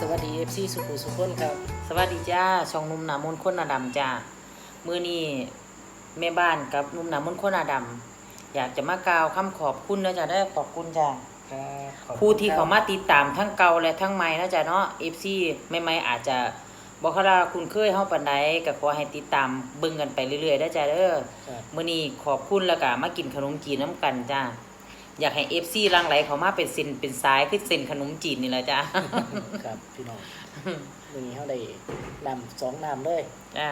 ครับสวัสดี FC สุขุมสุขคนครับ สวัสดีจ้าช่องหนุ่มหนามนต์คนอาดำจ้ามื้อนี้แม่บ้านกับหนุ่มหนามนต์คนอาดำอยากจะมากล่าวคำขอบคุณนะจ๊ะได้อขอบคุณจ้าครับขอบคุณผู้ที่ครับเขามาติดตามทั้งเก่าและทั้งใหม่นะจ๊ะเนาะ FC ใหม่ๆอาจจะบ่ค่อยละคุณเคยเฮาปานใดก็ขอให้ติดตามเบิ่งกันไปเรื่อยๆได้อจ้าเด้อครับมื้อนี้ขอบคุณแล้วก็มากินขนมจีนน้ำกันจ้า อยากให้ FC รังไหลเขามาเป็นเส้นเป็นสายคือเส้นขนมจีนนี่แหละจ้าครับพี่น้องวันนี้เขาได้นำสองน้ำเลยจ้า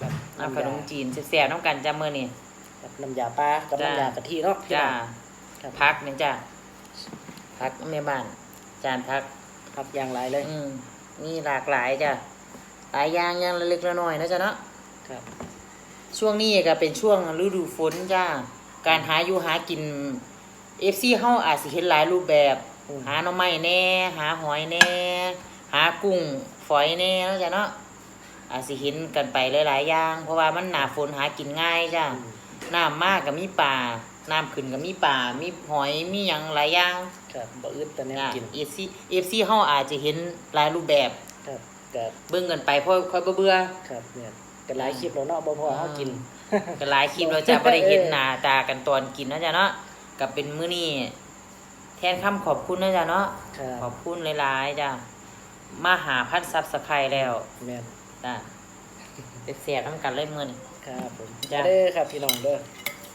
ครับเอาขน้ำนยามจีนแซ่บๆน้ำกันจ้ามื้อนี้กับน้ำยาปลากับจ้าน้ำยากะทิเนาะพี่จ้าน้องครับพักนี่จ้าพักแม่บ้าน จานพักผักอย่างไรเลย อืมมีหลากหลายจ้ะหลายอย่างอย่างละเล็กละน้อยนะจ๊ะเนาะครับ ช่วงนี้ก็เป็นช่วงฤดูฝนจ้าการหาอยู่หากิน เอฟซีเฮาอาจสิเห็นหลายรูปแบบอืมหาหน่อไม้แน่ หาหอยแน่ หากุ้งฝอยแน่นะจ๊ะเนาะอาจสิเห็นกันไปหลายๆอย่าง เพราะว่ามันหนาฝนหากินง่ายจ้าอืมน้ำมากก็มีป่าน้ำขึ้นก็มีป่ามีหอยมีหยังหลายอย่างครับบ่อึดแต่แนวนะกินเอฟซีเอฟซีเฮาอาจจะเห็นหลายรูปแบบครับกับเบิ่งกันไปเพราะค่อยบ่เบื่อครับเนี่ยกันหลายคลิปแล้วเนาะบ่พอเขากินก็หลายคลิปเราจะบ่ได้เห็นหน้าตากันตอนกินนะจ๊ะเนาะ ก็เป็นมื้อนี้แทนคำขอบคุณนะจ๊ะเนาะครับขอบคุณหลายๆจ้ะมาหาพันซับสไครแล้วแม่นจ้ะเสียบๆนํกันเลยมื้อนี้ครับผมจ้าเด้อครับพี่น้องเด้อ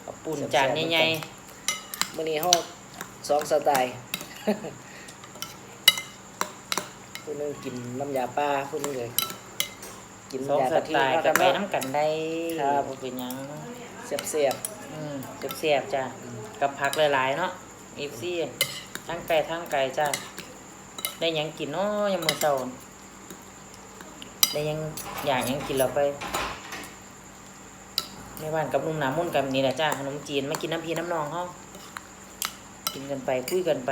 ขอบคุณจานใหญ่มื้อนี้เฮาสองสไตล์ ผู้หนึงกินน้ำยาปลาผู้หนึงเลยกินๆสองยาสกะทิไตล์เนาะคก็รับไปเนาะนํกันได้ครับ บ่เป็นหยัง เสียบอืมเสียบๆจ้ะ กับผักหลายๆเนาะ FC ทั้งไก่ทั้งไก่จ้ะได้หยังกินเนาะยามมื้อเช้าได้หยังอยากหยังกินแล้วไปในบ้านกับลุงหนามุ่นต์กันนี่แหละจ้าขนมจีนมากินน้ำพีน้ำนองเฮากินกันไปคุยกันไป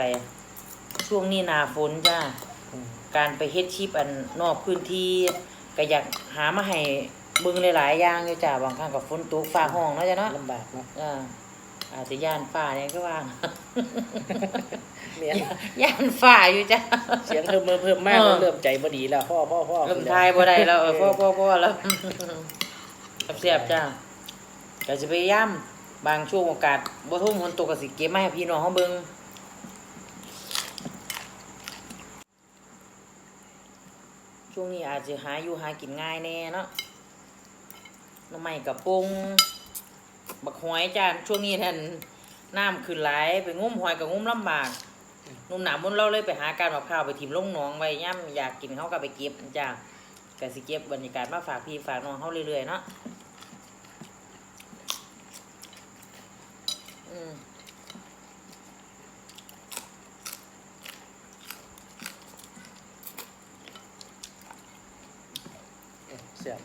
ช่วงนี้หนาฝนจ้าๆอืมการไปเฮ็ดชีพอันนอกพื้นที่ก็อยากหามาให้เบิ่งหลายๆอย่างอยู่จ้าบางครั้งกับฝนตกฟ้าห้องเนาะจ้ะเนาะลำบากเนาะอ่า อาจจะย่านฟ้าเนี่ยก็ว่าเนี่ยย่านฟ้าอยู่จ้าเสียงเพิ่มเพิ่มเพิ่มมากเออเริ่มใจบ่ดีแล้วพ่อพ่อพ่อเริ่มทายบ่ได้แล้วเออพ่อพ่อพ่อแล้วเสียบๆจ้าก็จะพยายามบางช่วงโอกาสบ่ทุ่มฝนตกก็สิเก็บมาให้พี่น้องเฮาเบิ่งช่วงนี้อาจจะหาอยู่หากินง่ายแน่เนาะหน้ำไม้กับปง บักหอยจ้าช่วงนี้ท่านน้ำขึ้นหลายไปงุ้มหอยกับงุ้มลำบากหนุ่มหนามมุนเราเลยไปหาการมะพร้าวไปถิ่มลงหนองไว้ย่ำอยากกินเขาก็ไปเก็บจ้าก็สิเก็บบรรยากาศมาฝากพี่ฝากน้องเขาเรื่อยๆเนาะอืม เสียบ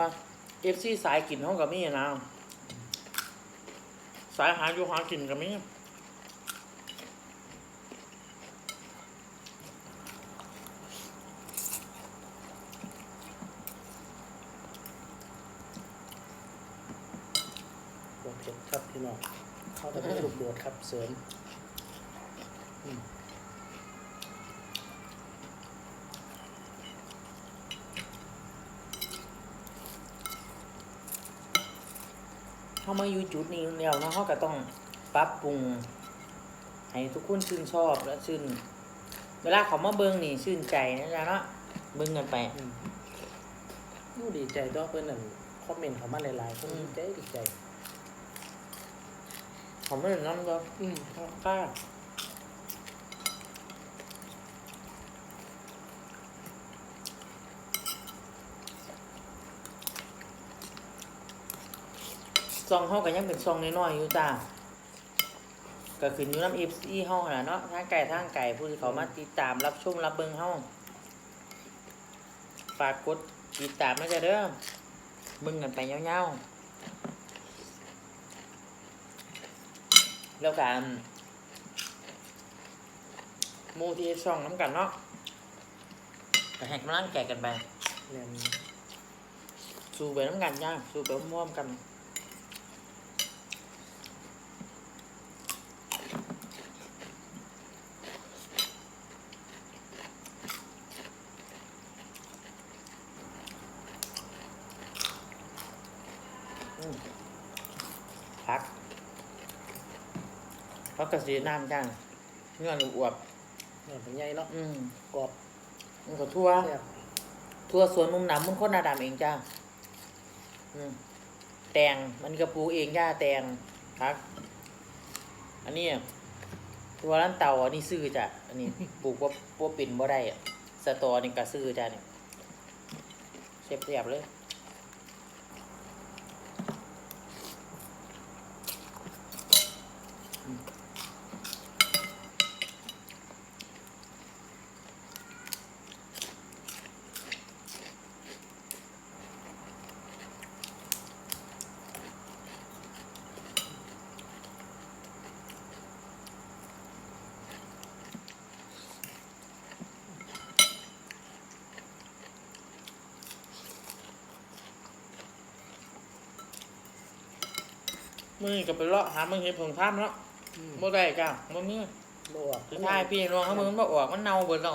ว่าเอฟซีสายกินเขากับมี่นะ สายหาอยู่หากินกับมี่โดดเผ็ดครับพี่น้องเขาจะเป็นลูกโดดครับเสริม เขามาอยู่จุดนี้แล้วเนาะเขาก็ต้องปรับปรุงให้ทุกคนชื่นชอบและชื่น เวลาเขามาเบิ้งนี่ชื่นใจนะจ๊ะเนาะเบิ้งกันไปอืมอู้ดีใจตัวเพื่อนนั่นคอมเมนต์เขามาหลายๆคนอืมดีใจดีใจเขาไม่ได้น้ำก็อืมกล้า ซองเขาก็ยังเป็นซองน้อยๆอยู่จ้าก็ขึ้นอยู่น้ำเอฟซีห้องนะเนาะทางไก่ทางไก่ผู้ที่เขามาติดตามรับชมรับเบิงห้องฝากกดติดตามนะจ๊ะเด้อเบิ่งกันไปเงาๆแล้วกันหมูที่ช่องน้ำกันเนาะก็แหกกำลังแก่กันไปเนี่ยสู้ไปน้ำกันจ้าสู้ไปร่วมๆกัน เขากระสีน้ำจ้างเงื่อนอวบเนี่ยเป็นไงเนาะๆอืมกรอบมันก็ทั่วแซ่บทั่วสวนนุ่มหนำมึงคนนาดำเองจ้าอืมแตงมันก็ปลูกเองย่าแตงครับอันนี้ตัวร้านเตาอันนี้ซื้อจ้ะอันนี้ปลูกว่าว่าปิ่นบ่ได้อะสตอนี่ก็ซื้อจ้ะเนี่ยเสียบเสียบๆเลย มือนี้ก็ไปเลาะหามึงเห็นผงท่ามแล้วอืมบ่ได้จ้ะบ่มีโลอะสุดท้ายพี่น้องเขามึงบ่ออกมันเน่าเบิดแล้ว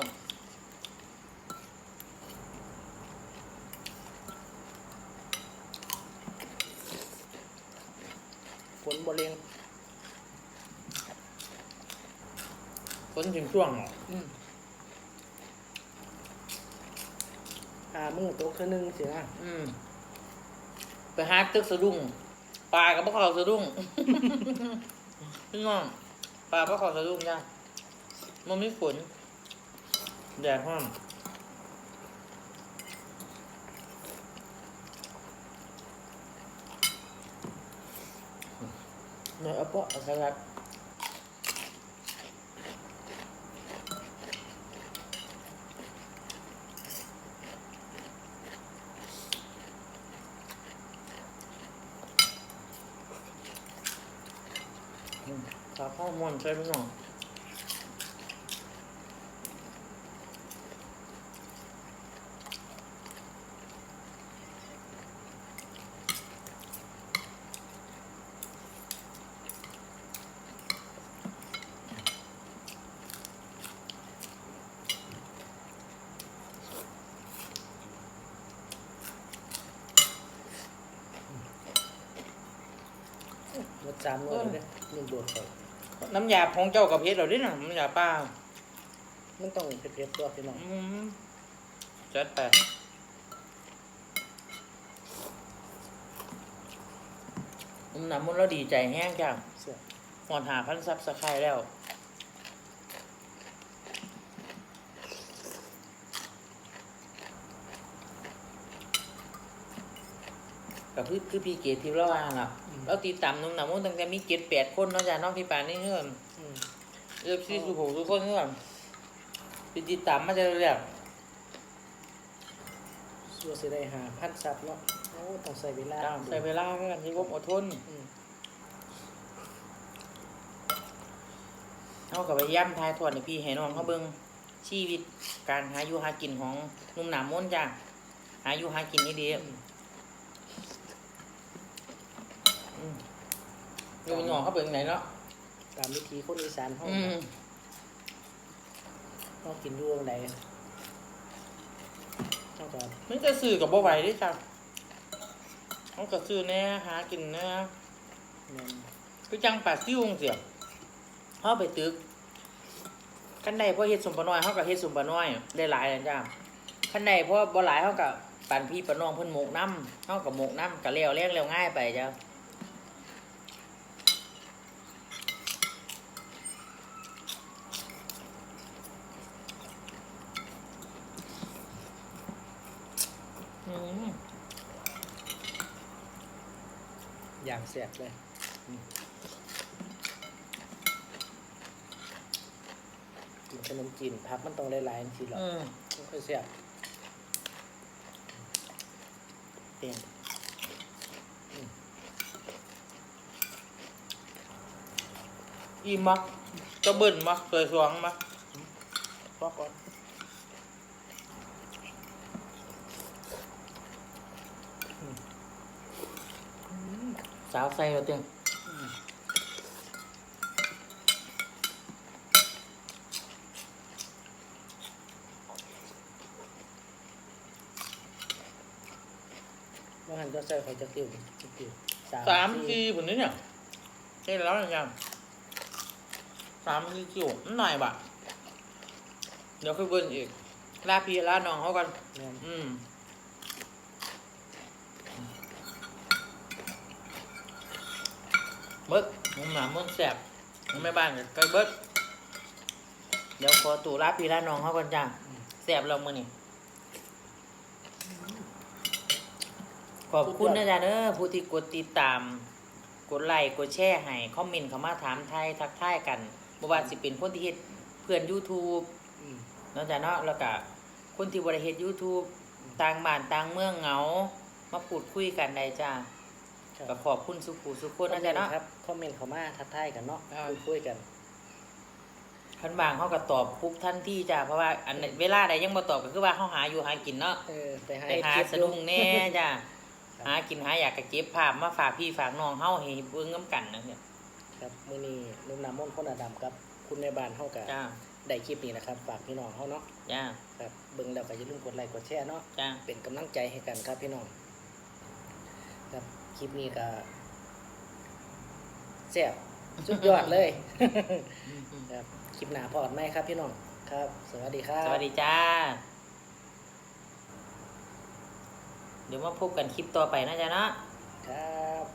ผลบะเร็งคนถึงช่วงเหรออืมหามือตกเท่านึงเสียนะอืมไปหาตึกสะดุ้ง ปลากับพวกเขาสะดุ้งพี่น้องปลาพวกเขาสะดุ้งจ้ามันไม่ฝนแดดห้อมเนื้อเอาเปะอาสลัด ข้าวมันใช่ไหมหน้องรสจามเลยเนี่ยนี่โดดไป น้ำยาของเจ้ากับเพชรเราดิน่ะน้ำยาป้ามันต้องเผ็ดๆตัวพี่น้องอืมจัดไปอืมน้ำมันเราดีใจแห้งจังเสียบหอนหาพันซับสไครแล้วกับคือคือพี่เกดที่เราว่าล่ะ เราตีต่ำนุ่งหนามุ่งตั้งแต่มีเกดแปดคนเนาะจ้ะน้องพี่ปานนี่เงื่อนอืมเอฟซีสุโขทุกคนเงื่อนพี่ตีต่ำมาจะเรียกสัวสิได้หาพันซับเนาะโอ้ต้องใส่เวลาจ้าใช้เวลาให้กันที่ผมอดทนอืมเอากับไปย่ำทายทอดในพี่ให้น้องเขาเบิ่งชีวิตการหาอยู่หากินของหนุ่มหนามม้นจ้ะหาอยู่หากินนี่ดี อืมอืมอยู่หนองเขาเป็นไหนเนาะตามวิธีคนอีสานเขาอืมเขากินอยู่วงใดเขาก็ไม่จะซื้อกับบ่ไหวเดิจ้ะเขาก็ซื้อแน่หากินแน่แม่นคือจังปลาซิ่วจังเสียเขาไปตึกขั้นใดเพราะเฮ็ดสมปะน้อยเขาก็เฮ็ดสมปะน้อยได้หลายแล้วจ้ะขั้นใดเพราะบ่หลายเขาก็ปั่นพี่ปะน้องเพิ่นหมกน้ำเขาก็หมกน้ำก็เลี้ยวเลี้ยงเลี้ยวง่ายไปจ้ะ อืมอย่างแสบเลยกินขนมจีนผักมันต้องหลายๆทีหรอกอืมมันค่อยแซ่บเตียงอีมักจะเบิ่นมักสวยสวงมักพอก่อน สาวใส่เราเตียงว่าหันก็ใส่ไข่จะติวจะติวสามทีผลนี้เนี่ยใช่แล้วยังสามสี่คิวนิดหน่อยบะเดี๋ยวค่อยเบิ่งอีกลาพี่ลาน้องเขากันแม่นอืม เบิดมุมหนามืองแสบมุมแม่บ้านกับไก่เบิดเดี๋ยวขอตู่ลาพี่ลาน้องเขากันจ้าแสบเรามือนี่ขอบคุณนะจ๊ะเนอะผู้ที่กดติดตาม กดไลค์กดแชร์ให้คอมเมนต์เข้ามาถามไทยทักทายกันบ่ว่าสิเป็นคนที่เฮ็ดเพื่อน YouTube อืมเนาะจ้ะเนาะแล้วก็คนที่บริเฮ็ด YouTube ต่างบ้านต่างเมืองเหงา มาพูดคุยกันได้จ้า ก็ขอบคุณสุขุสุขคนนะจ๊ะเนาะครับคอมเมนต์เข้ามาทักทายกันเนาะครับพูดคุยกันคันบางเขาก็ตอบปุ๊บทันทีจ้าเพราะว่าอันเวลาใดยังบ่ตอบก็คือว่าเขาหาอยู่หากินเนาะเออไปหาไปหาเก็บสะอยู่ดุ้งแน่จ้าหากินหาอยากก็เก็บภาพมาฝากพี่ฝากน้องเฮาให้เบิ่งนํกันนะเนี่ยครับมื้อนี้นุ่มน้ำมนต์คนอดำครับ คุณในบ้านเฮาก็จ้าได้คลิปนี้นะครับ ฝากพี่น้องเฮาเนาะจ้าครับเบิ่งแล้วก็อย่าลืมกดไลค์กดแชร์เนาะจ้าเป็นกำลังใจให้กันครับพี่น้องครับ คลิปนี้ก็แซ่บสุดยอดเลย ครับ คลิปหน้าพอดไหมครับพี่น้อง ครับ สวัสดีครับ สวัสดีจ้า เดี๋ยวมาพบกันคลิปต่อไปนะจ๊ะเนาะครับ